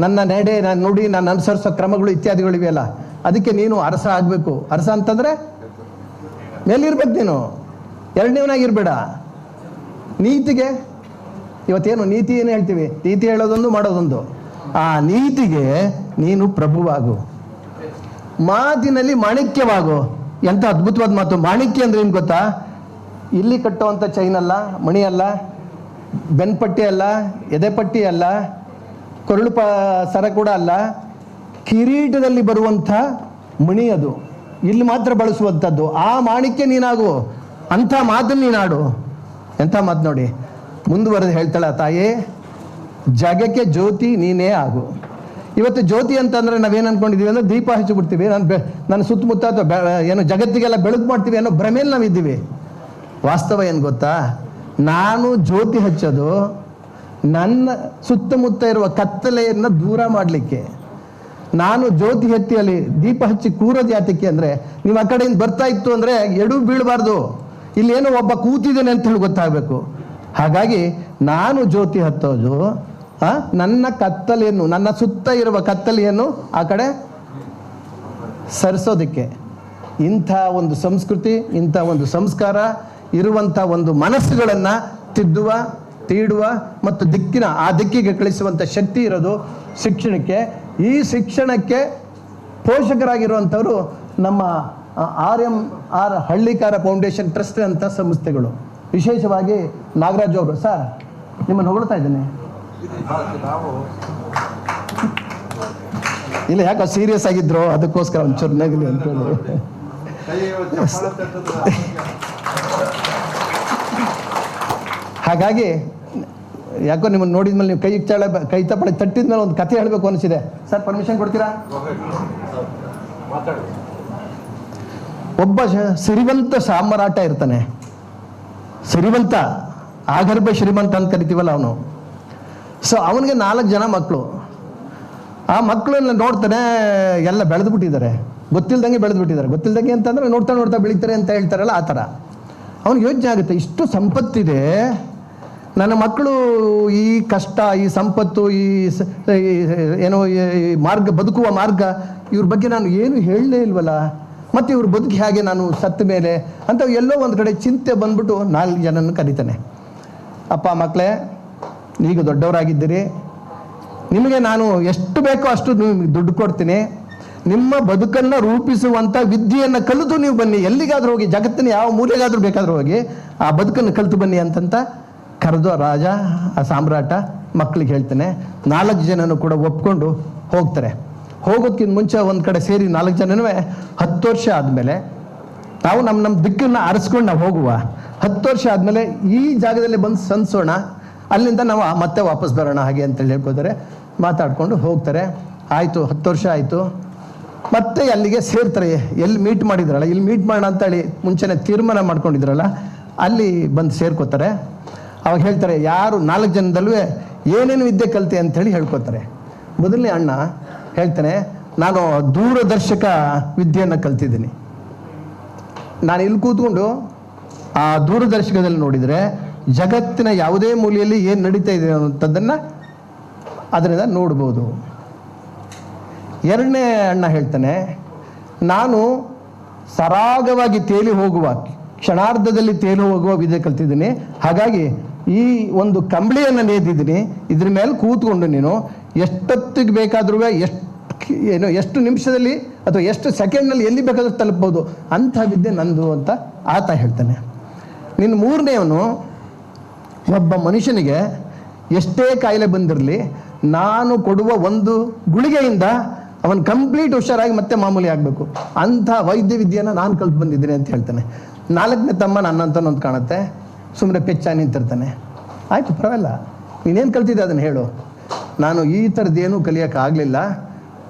ನನ್ನ ನಡೆ ನಾನು ನುಡಿ ನಾನು ಅನುಸರಿಸೋ ಕ್ರಮಗಳು ಇತ್ಯಾದಿಗಳಿವೆಯಲ್ಲ ಅದಕ್ಕೆ ನೀನು ಅರಸ ಆಗಬೇಕು. ಅರಸ ಅಂತಂದ್ರೆ ಮೇಲಿರ್ಬೇಕು ನೀನು. ಎರಡನೇವನಾಗಿರ್ಬೇಡ. ನೀತಿಗೆ, ಇವತ್ತೇನು ನೀತಿ ಏನು ಹೇಳ್ತೀವಿ? ನೀತಿ ಹೇಳೋದೊಂದು, ಮಾಡೋದೊಂದು. ಆ ನೀತಿಗೆ ನೀನು ಪ್ರಭುವಾಗು. ಮಾತಿನಲ್ಲಿ ಮಾಣಿಕ್ಯವಾಗು. ಎಂತ ಅದ್ಭುತವಾದ ಮಾತು. ಮಾಣಿಕ್ಯ ಅಂದ್ರೆ ಏನು ಗೊತ್ತಾ? ಇಲ್ಲಿ ಕಟ್ಟುವಂಥ ಚೈನ್ ಅಲ್ಲ, ಮಣಿ ಅಲ್ಲ, ಬೆನ್ಪಟ್ಟಿ ಅಲ್ಲ, ಎದೆಪಟ್ಟಿ ಅಲ್ಲ, ಕೊರಳು ಸರ ಕೂಡ ಅಲ್ಲ. ಕಿರೀಟದಲ್ಲಿ ಬರುವಂಥ ಮಣಿ ಅದು. ಇಲ್ಲಿ ಮಾತ್ರ ಬಳಸುವಂಥದ್ದು. ಆ ಮಾಣಿಕ್ಯ ನೀನಾಗು, ಅಂಥ ಮಾತನ್ನು ನೀನಾಡು. ಎಂಥ ಮಾತು ನೋಡಿ. ಮುಂದುವರೆದು ಹೇಳ್ತಾಳೆ, ತಾಯಿ, ಜಗಕ್ಕೆ ಜ್ಯೋತಿ ನೀನೇ ಆಗು. ಇವತ್ತು ಜ್ಯೋತಿ ಅಂತಂದ್ರೆ ನಾವೇನು ಅನ್ಕೊಂಡಿದ್ದೀವಿ ಅಂದ್ರೆ ದೀಪ ಹಚ್ಚಿಬಿಡ್ತೀವಿ. ನಾನು ಬೆ ನನ್ನ ಸುತ್ತಮುತ್ತ ಅಥವಾ ಏನು ಜಗತ್ತಿಗೆಲ್ಲ ಬೆಳಕು ಮಾಡ್ತೀವಿ ಅನ್ನೋ ಭ್ರಮೆಯಲ್ಲಿ ನಾವಿದ್ದೀವಿ. ವಾಸ್ತವ ಏನು ಗೊತ್ತಾ? ನಾನು ಜ್ಯೋತಿ ಹಚ್ಚೋದು ನನ್ನ ಸುತ್ತಮುತ್ತ ಇರುವ ಕತ್ತಲೆಯನ್ನು ದೂರ ಮಾಡಲಿಕ್ಕೆ. ನಾನು ಜ್ಯೋತಿ ಹತ್ತಿಯಲ್ಲಿ ದೀಪ ಹಚ್ಚಿ ಕೂರೋದು ಯಾತಕ್ಕೆ ಅಂದರೆ, ನೀವು ಆ ಕಡೆಯಿಂದ ಬರ್ತಾ ಇತ್ತು ಅಂದರೆ ಎಡು ಬೀಳಬಾರ್ದು. ಇಲ್ಲಿ ಏನೋ ಒಬ್ಬ ಕೂತಿದ್ದೇನೆ ಅಂತ ಹೇಳಿ ಗೊತ್ತಾಗಬೇಕು. ಹಾಗಾಗಿ ನಾನು ಜ್ಯೋತಿ ಹತ್ತೋದು ನನ್ನ ಕತ್ತಲೆಯನ್ನು, ನನ್ನ ಸುತ್ತ ಇರುವ ಕತ್ತಲೆಯನ್ನು ಆ ಕಡೆ ಸರಿಸೋದಕ್ಕೆ. ಇಂಥ ಒಂದು ಸಂಸ್ಕೃತಿ, ಇಂಥ ಒಂದು ಸಂಸ್ಕಾರ, ಇರುವಂಥ ಒಂದು ಮನಸ್ಸುಗಳನ್ನು ತಿದ್ದುವ, ತೀಡುವ ಮತ್ತು ದಿಕ್ಕಿನ ಆ ದಿಕ್ಕಿಗೆ ಕಳಿಸುವಂಥ ಶಕ್ತಿ ಇರೋದು ಶಿಕ್ಷಣಕ್ಕೆ ಈ ಶಿಕ್ಷಣಕ್ಕೆ ಪೋಷಕರಾಗಿರುವಂಥವರು ನಮ್ಮ R M R Hallikar foundation trust ಅಂತ ಸಂಸ್ಥೆಗಳು. ವಿಶೇಷವಾಗಿ ನಾಗರಾಜ್ ಅವರು. ಸರ್, ನಿಮ್ಮನ್ನು ಹೊಗಳ್ತಾ ಇದ್ದೀನಿ. ಇಲ್ಲ, ಯಾಕೋ ಸೀರಿಯಸ್ ಆಗಿದ್ರು? ಅದಕ್ಕೋಸ್ಕರ ಒಂಚೂರು ನಗಲಿ
ಅಂತ ಹೇಳಿ.
ಹಾಗಾಗಿ ಯಾಕೋ ನಿಮ್ಮನ್ನು ನೋಡಿದ್ಮೇಲೆ ನೀವು ಕೈ ಚಳ ಕೈ ತಪ್ಪಳೆ ತಟ್ಟಿದ ಮೇಲೆ ಒಂದು ಕಥೆ ಹೇಳಬೇಕು ಅನಿಸಿದೆ. ಸರ್ ಪರ್ಮಿಷನ್ ಕೊಡ್ತೀರಾ? ಒಬ್ಬ ಸಿರಿವಂತ ಸಾಮ್ರಾಟ ಇರ್ತಾನೆ. ಸಿರಿವಂತ ಆಗರ್ಭ ಶ್ರೀಮಂತ ಅಂತ ಕರಿತೀವಲ್ಲ ಅವನು. ಸೊ ಅವನಿಗೆ ನಾಲ್ಕು ಜನ ಮಕ್ಕಳು ಆ ಮಕ್ಕಳನ್ನ ನೋಡ್ತಾನೆ ಎಲ್ಲ ಬೆಳೆದು ಬಿಟ್ಟಿದ್ದಾರೆ ಗೊತ್ತಿಲ್ದಂಗೆ ಬೆಳೆದು ಬಿಟ್ಟಿದ್ದಾರೆ ಗೊತ್ತಿಲ್ದಂಗೆ ಅಂತಂದ್ರೆ ನೋಡ್ತಾ ನೋಡ್ತಾ ಬೆಳೀತಾರೆ ಅಂತ ಹೇಳ್ತಾರಲ್ಲ ಆ ಥರ. ಅವ್ನಿಗೆ ಯೋಚನೆ ಆಗುತ್ತೆ, ಇಷ್ಟು ಸಂಪತ್ತಿದೆ. ನನ್ನ ಮಕ್ಕಳು ಈ ಕಷ್ಟ, ಈ ಸಂಪತ್ತು, ಈ ಏನೋ, ಈ ಮಾರ್ಗ, ಬದುಕುವ ಮಾರ್ಗ, ಇವ್ರ ಬಗ್ಗೆ ನಾನು ಏನು ಹೇಳಲೇ ಇಲ್ವಲ್ಲ? ಮತ್ತು ಇವ್ರ ಬದುಕಿ ಹೇಗೆ ನಾನು ಸತ್ತ ಮೇಲೆ ಅಂತ ಎಲ್ಲೋ ಒಂದು ಕಡೆ ಚಿಂತೆ ಬಂದ್ಬಿಟ್ಟು ನಾಲ್ಕು ಜನನ ಕರೀತಾನೆ. ಅಪ್ಪ, ಮಕ್ಕಳೇ ಈಗ ದೊಡ್ಡವರಾಗಿದ್ದೀರಿ. ನಿಮಗೆ ನಾನು ಎಷ್ಟು ಬೇಕೋ ಅಷ್ಟು ನಿಮಗೆ ದುಡ್ಡು ಕೊಡ್ತೀನಿ. ನಿಮ್ಮ ಬದುಕನ್ನು ರೂಪಿಸುವಂಥ ವಿದ್ಯೆಯನ್ನು ಕಲಿತು ನೀವು ಬನ್ನಿ. ಎಲ್ಲಿಗಾದರೂ ಹೋಗಿ, ಜಗತ್ತಿನ ಯಾವ ಮೂಲೆಗಾದರೂ ಬೇಕಾದರೂ ಹೋಗಿ, ಆ ಬದುಕನ್ನು ಕಲಿತು ಬನ್ನಿ ಅಂತಂತ ಕರೆದು ರಾಜ, ಆ ಸಾಮ್ರಾಟ ಮಕ್ಕಳಿಗೆ ಹೇಳ್ತಾನೆ, ನಾಲ್ಕು ಜನನು ಕೂಡ ಒಪ್ಕೊಂಡು ಹೋಗ್ತಾರೆ. ಹೋಗೋದಕ್ಕಿಂತ ಮುಂಚೆ ಒಂದು ಕಡೆ ಸೇರಿ ನಾಲ್ಕು ಜನನೂ ಹತ್ತು ವರ್ಷ ಆದಮೇಲೆ ನಾವು ನಮ್ಮ ನಮ್ಮ ದಿಕ್ಕನ್ನು ಆರಿಸ್ಕೊಂಡು ನಾವು ಹೋಗುವ. ಹತ್ತು ವರ್ಷ ಆದಮೇಲೆ ಈ ಜಾಗದಲ್ಲಿ ಬಂದು ಸಂಸೋಣ ಅಲ್ಲಿಂದ ನಾವು ಮತ್ತೆ ವಾಪಸ್ ಬರೋಣ ಹಾಗೆ ಅಂತೇಳಿ ಹೇಳ್ಕೋತಾರೆ. ಮಾತಾಡ್ಕೊಂಡು ಹೋಗ್ತಾರೆ. ಆಯಿತು, ಹತ್ತು ವರ್ಷ ಆಯಿತು. ಮತ್ತೆ ಅಲ್ಲಿಗೆ ಸೇರ್ತಾರೆ. ಎಲ್ಲಿ ಮೀಟ್ ಮಾಡಿದ್ರಲ್ಲ, ಇಲ್ಲಿ ಮೀಟ್ ಮಾಡೋಣ ಅಂತೇಳಿ ಮುಂಚೆನೇ ತೀರ್ಮಾನ ಮಾಡ್ಕೊಂಡಿದ್ರಲ್ಲ, ಅಲ್ಲಿ ಬಂದು ಸೇರ್ಕೋತಾರೆ. ಅವಾಗ ಹೇಳ್ತಾರೆ, ಯಾರು ನಾಲ್ಕು ಜನದಲ್ಲೂ ಏನೇನು ವಿದ್ಯೆ ಕಲಿತೆ ಅಂತೇಳಿ ಹೇಳ್ಕೊತಾರೆ. ಮೊದಲನೇ ಅಣ್ಣ ಹೇಳ್ತಾನೆ, ನಾನು ದೂರದರ್ಶಕ ವಿದ್ಯೆಯನ್ನು ಕಲ್ತಿದ್ದೀನಿ. ನಾನು ಇಲ್ಲಿ ಕೂತ್ಕೊಂಡು ಆ ದೂರದರ್ಶಕದಲ್ಲಿ ನೋಡಿದರೆ ಜಗತ್ತಿನ ಯಾವುದೇ ಮೂಲೆಯಲ್ಲಿ ಏನು ನಡೀತಾ ಇದೆ ಅನ್ನೋಂಥದ್ದನ್ನು ಅದರಿಂದ ನೋಡ್ಬೋದು. ಎರಡನೇ ಅಣ್ಣ ಹೇಳ್ತಾನೆ, ನಾನು ಸರಾಗವಾಗಿ ತೇಲಿ ಹೋಗುವ, ಕ್ಷಣಾರ್ಧದಲ್ಲಿ ತೇಲಿ ಹೋಗುವ ವಿದ್ಯೆ ಕಲ್ತಿದ್ದೀನಿ. ಹಾಗಾಗಿ ಈ ಒಂದು ಕಂಬಳಿಯನ್ನು ನೇದಿದ್ದೀನಿ, ಇದ್ರ ಮೇಲೆ ಕೂತ್ಕೊಂಡು ನೀನು ಎಷ್ಟೊತ್ತಿಗೆ ಬೇಕಾದ್ರೂ ಎಷ್ಟು ಏನು, ಎಷ್ಟು ನಿಮಿಷದಲ್ಲಿ ಅಥವಾ ಎಷ್ಟು ಸೆಕೆಂಡ್ನಲ್ಲಿ ಎಲ್ಲಿ ಬೇಕಾದ್ರೂ ತಲುಪ್ಬೋದು ಅಂಥ ವಿದ್ಯೆ ನಂದು ಅಂತ ಆತ ಹೇಳ್ತಾನೆ. ನಿನ್ನ ಮೂರನೇವನು ಒಬ್ಬ ಮನುಷ್ಯನಿಗೆ ಎಷ್ಟೇ ಕಾಯಿಲೆ ಬಂದಿರಲಿ, ನಾನು ಕೊಡುವ ಒಂದು ಗುಳಿಗೆಯಿಂದ ಅವನು ಕಂಪ್ಲೀಟ್ ಹುಷಾರಾಗಿ ಮತ್ತೆ ಮಾಮೂಲಿ ಆಗಬೇಕು. ಅಂಥ ವೈದ್ಯ ವಿದ್ಯೆಯನ್ನು ನಾನು ಕಲ್ತು ಬಂದಿದ್ದೀನಿ ಅಂತ ಹೇಳ್ತಾನೆ. ನಾಲ್ಕನೇ ತಮ್ಮ ನನ್ನಂತ ಒಂದು ಕಾಣುತ್ತೆ. ಸುಮ್ಮನೆ ಪೆಚ್ಚ ನಿಂತಿರ್ತಾನೆ. ಆಯಿತು, ಪರವಾಗಿಲ್ಲ. ನೀನೇನು ಕಲ್ತಿದ್ದೆ ಅದನ್ನು ಹೇಳು. ನಾನು ಈ ಥರದ್ದೇನೂ ಕಲಿಯೋಕ್ಕಾಗಲಿಲ್ಲ.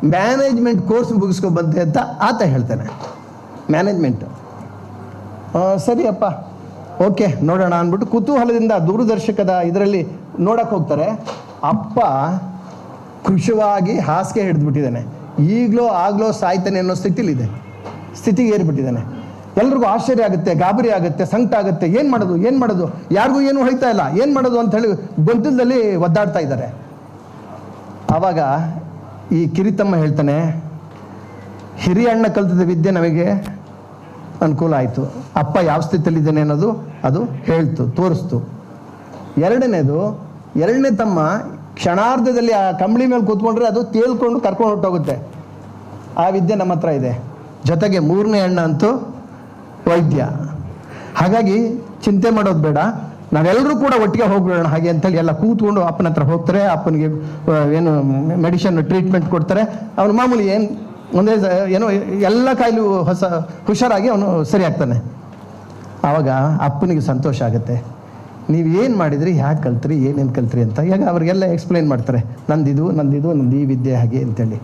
ಮ್ಯಾನೇಜ್ಮೆಂಟ್ ಕೋರ್ಸ್ ಮುಗಿಸ್ಕೊ ಬಂದೆ ಅಂತ ಆತ ಹೇಳ್ತಾನೆ. ಮ್ಯಾನೇಜ್ಮೆಂಟ್. ಸರಿ ಅಪ್ಪ. ಓಕೆ, ನೋಡೋಣ ಅಂದ್ಬಿಟ್ಟು ಕುತೂಹಲದಿಂದ ದೂರದರ್ಶಕದ ಇದರಲ್ಲಿ ನೋಡಕ್ಕೆ ಹೋಗ್ತಾರೆ. ಅಪ್ಪ ಕೃಶವಾಗಿ ಹಾಸಿಗೆ ಹಿಡಿದ್ಬಿಟ್ಟಿದ್ದಾನೆ. ಈಗಲೋ ಆಗಲೋ ಸಾಯ್ತಾನೆ ಅನ್ನೋ ಸ್ಥಿತಿಲಿದೆ. ಸ್ಥಿತಿಗೆ ಏರ್ಬಿಟ್ಟಿದ್ದಾನೆ ಎಲ್ರಿಗೂ ಆಶ್ಚರ್ಯ ಆಗುತ್ತೆ, ಗಾಬರಿ ಆಗುತ್ತೆ, ಸಂಕಟ ಆಗುತ್ತೆ. ಏನು ಮಾಡೋದು ಏನು ಮಾಡೋದು? ಯಾರಿಗೂ ಏನು ಹೊಳಿತಾ ಇಲ್ಲ. ಏನು ಮಾಡೋದು ಅಂತ ಹೇಳಿ ಗೊಂದಲದಲ್ಲಿ ಒದ್ದಾಡ್ತಾ ಇದ್ದಾರೆ. ಆವಾಗ ಈ ಕಿರಿತಮ್ಮ ಹೇಳ್ತಾನೆ, ಹಿರಿಯ ಅಣ್ಣ ಕಲ್ತಿದ್ದ ವಿದ್ಯೆ ನಮಗೆ ಅನುಕೂಲ ಆಯಿತು. ಅಪ್ಪ ಯಾವ ಸ್ಥಿತಿಯಲ್ಲಿದ್ದಾನೆ ಅನ್ನೋದು ಅದು ಹೇಳ್ತು, ತೋರಿಸ್ತು. ಎರಡನೇದು, ಎರಡನೇ ತಮ್ಮ ಕ್ಷಣಾರ್ಧದಲ್ಲಿ ಆ ಕಂಬಳಿ ಮೇಲೆ ಕೂತ್ಕೊಂಡ್ರೆ ಅದು ತೇಲ್ಕೊಂಡು ಕರ್ಕೊಂಡು ಹೊರಟೋಗುತ್ತೆ. ಆ ವಿದ್ಯೆ ನಮ್ಮ ಹತ್ರ ಇದೆ. ಜೊತೆಗೆ ಮೂರನೇ ಅಣ್ಣ ಅಂತೂ ವೈದ್ಯ. ಹಾಗಾಗಿ ಚಿಂತೆ ಮಾಡೋದು ಬೇಡ. ನಾವೆಲ್ಲರೂ ಕೂಡ ಒಟ್ಟಿಗೆ ಹೋಗ್ಬಿಡೋಣ ಹಾಗೆ ಅಂತೇಳಿ ಎಲ್ಲ ಕೂತ್ಕೊಂಡು ಅಪ್ಪನ ಹತ್ರ ಹೋಗ್ತಾರೆ. ಅಪ್ಪನಿಗೆ ಏನು ಮೆಡಿಷನ್ ಟ್ರೀಟ್ಮೆಂಟ್ ಕೊಡ್ತಾರೆ. ಅವನು ಮಾಮೂಲಿ ಏನು, ಒಂದೇ ಏನೋ, ಎಲ್ಲ ಕಾಯಿಲೂ ಹೊಸ, ಹುಷಾರಾಗಿ ಅವನು ಸರಿ ಆಗ್ತಾನೆ ಆವಾಗ ಅಪ್ಪನಿಗೆ ಸಂತೋಷ ಆಗುತ್ತೆ. ನೀವು ಏನು ಮಾಡಿದ್ರಿ, ಯಾಕೆ ಕಲ್ತ್ರಿ, ಏನೇನು ಕಲ್ತ್ರಿ ಅಂತ ಈಗ ಅವರಿಗೆಲ್ಲ ಎಕ್ಸ್ಪ್ಲೈನ್ ಮಾಡ್ತಾರೆ. ನಂದಿದು ನಂದಿದು, ನಂದು ಈ ವಿದ್ಯೆ ಹಾಗೆ ಅಂತೇಳಿ.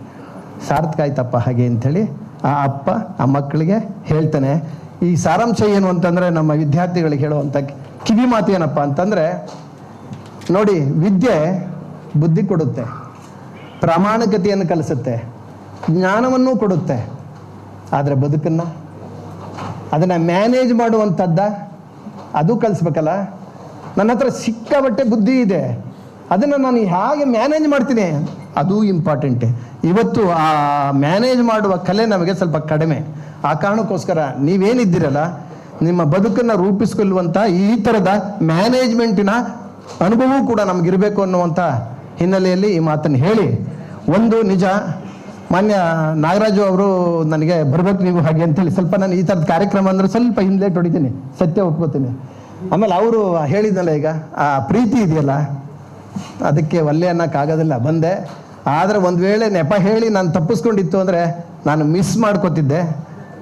ಸಾರ್ಥಕ ಆಯ್ತಪ್ಪ ಹಾಗೆ ಅಂಥೇಳಿ ಆ ಅಪ್ಪ, ಆ ಮಕ್ಕಳಿಗೆ ಹೇಳ್ತಾನೆ. ಈ ಸಾರಾಂಶ ಏನು ಅಂತಂದರೆ ನಮ್ಮ ವಿದ್ಯಾರ್ಥಿಗಳಿಗೆ ಹೇಳುವಂಥ ಕಿವಿ ಮಾತು ಏನಪ್ಪ ಅಂತಂದರೆ, ನೋಡಿ, ವಿದ್ಯೆ ಬುದ್ಧಿ ಕೊಡುತ್ತೆ, ಪ್ರಾಮಾಣಿಕತೆಯನ್ನು ಕಲಿಸುತ್ತೆ, ಜ್ಞಾನವನ್ನು ಕೊಡುತ್ತೆ, ಆದರೆ ಬದುಕನ್ನು, ಅದನ್ನು ಮ್ಯಾನೇಜ್ ಮಾಡುವಂಥದ್ದ ಅದು ಕಲಿಸ್ಬೇಕಲ್ಲ. ನನ್ನ ಹತ್ರ ಸಿಕ್ಕಾಬಟ್ಟೆ ಬುದ್ಧಿ ಇದೆ, ಅದನ್ನು ನಾನು ಹೇಗೆ ಮ್ಯಾನೇಜ್ ಮಾಡ್ತೀನಿ? ಅದು ಇಂಪಾರ್ಟೆಂಟೆ. ಇವತ್ತು ಆ ಮ್ಯಾನೇಜ್ ಮಾಡುವ ಕಲೆ ನಮಗೆ ಸ್ವಲ್ಪ ಕಡಿಮೆ. ಆ ಕಾರಣಕ್ಕೋಸ್ಕರ ನೀವೇನಿದ್ದೀರಲ್ಲ, ನಿಮ್ಮ ಬದುಕನ್ನು ರೂಪಿಸ್ಕೊಳ್ಳುವಂಥ ಈ ಥರದ ಮ್ಯಾನೇಜ್ಮೆಂಟಿನ ಅನುಭವವೂ ಕೂಡ ನಮಗಿರಬೇಕು ಅನ್ನುವಂಥ ಹಿನ್ನೆಲೆಯಲ್ಲಿ ಈ ಮಾತನ್ನು ಹೇಳಿ. ಒಂದು ನಿಜ, ಮಾನ್ಯ ನಾಗರಾಜು ಅವರು ನನಗೆ ಬರ್ಬೇಕು ನೀವು ಹಾಗೆ ಅಂತೇಳಿ ಸ್ವಲ್ಪ ನಾನು ಈ ಥರದ ಕಾರ್ಯಕ್ರಮ ಅಂದರೆ ಸ್ವಲ್ಪ ಹಿಂದೆ ಹೊಡಿತೀನಿ ಸತ್ಯ ಒಪ್ಕೋತೀನಿ. ಆಮೇಲೆ ಅವರು ಹೇಳಿದ್ನಲ್ಲ ಈಗ, ಆ ಪ್ರೀತಿ ಇದೆಯಲ್ಲ, ಅದಕ್ಕೆ ಒಲ್ಲೆ ಅನ್ನೋಕ್ಕಾಗೋದಿಲ್ಲ ಬಂದೆ. ಆದರೆ ಒಂದು ವೇಳೆ ನೆಪ ಹೇಳಿ ನಾನು ತಪ್ಪಿಸ್ಕೊಂಡಿತ್ತು ಅಂದರೆ ನಾನು ಮಿಸ್ ಮಾಡ್ಕೋತಿದ್ದೆ.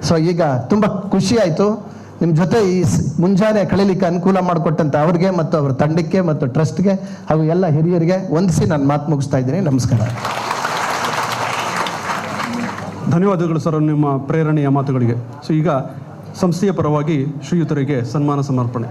ಸೊ ಈಗ ತುಂಬ ಖುಷಿ ಆಯಿತು. ನಿಮ್ಮ ಜೊತೆ ಈ ಮುಂಜಾನೆ ಕಳೀಲಿಕ್ಕೆ ಅನುಕೂಲ ಮಾಡಿಕೊಟ್ಟಂತ ಅವ್ರಿಗೆ ಮತ್ತು ಅವ್ರ ತಂಡಕ್ಕೆ ಮತ್ತು ಟ್ರಸ್ಟ್ಗೆ ಹಾಗೂ ಎಲ್ಲ ಹಿರಿಯರಿಗೆ ವಂದಿಸಿ ನಾನು ಮಾತು ಮುಗಿಸ್ತಾ ಇದ್ದೀನಿ. ನಮಸ್ಕಾರ.
ಧನ್ಯವಾದಗಳು ಸರ್ ನಿಮ್ಮ ಪ್ರೇರಣೆಯ ಮಾತುಗಳಿಗೆ. ಸೊ ಈಗ ಸಂಸ್ಥೆಯ ಪರವಾಗಿ ಶ್ರೀಯುತರಿಗೆ ಸನ್ಮಾನ ಸಮರ್ಪಣೆ.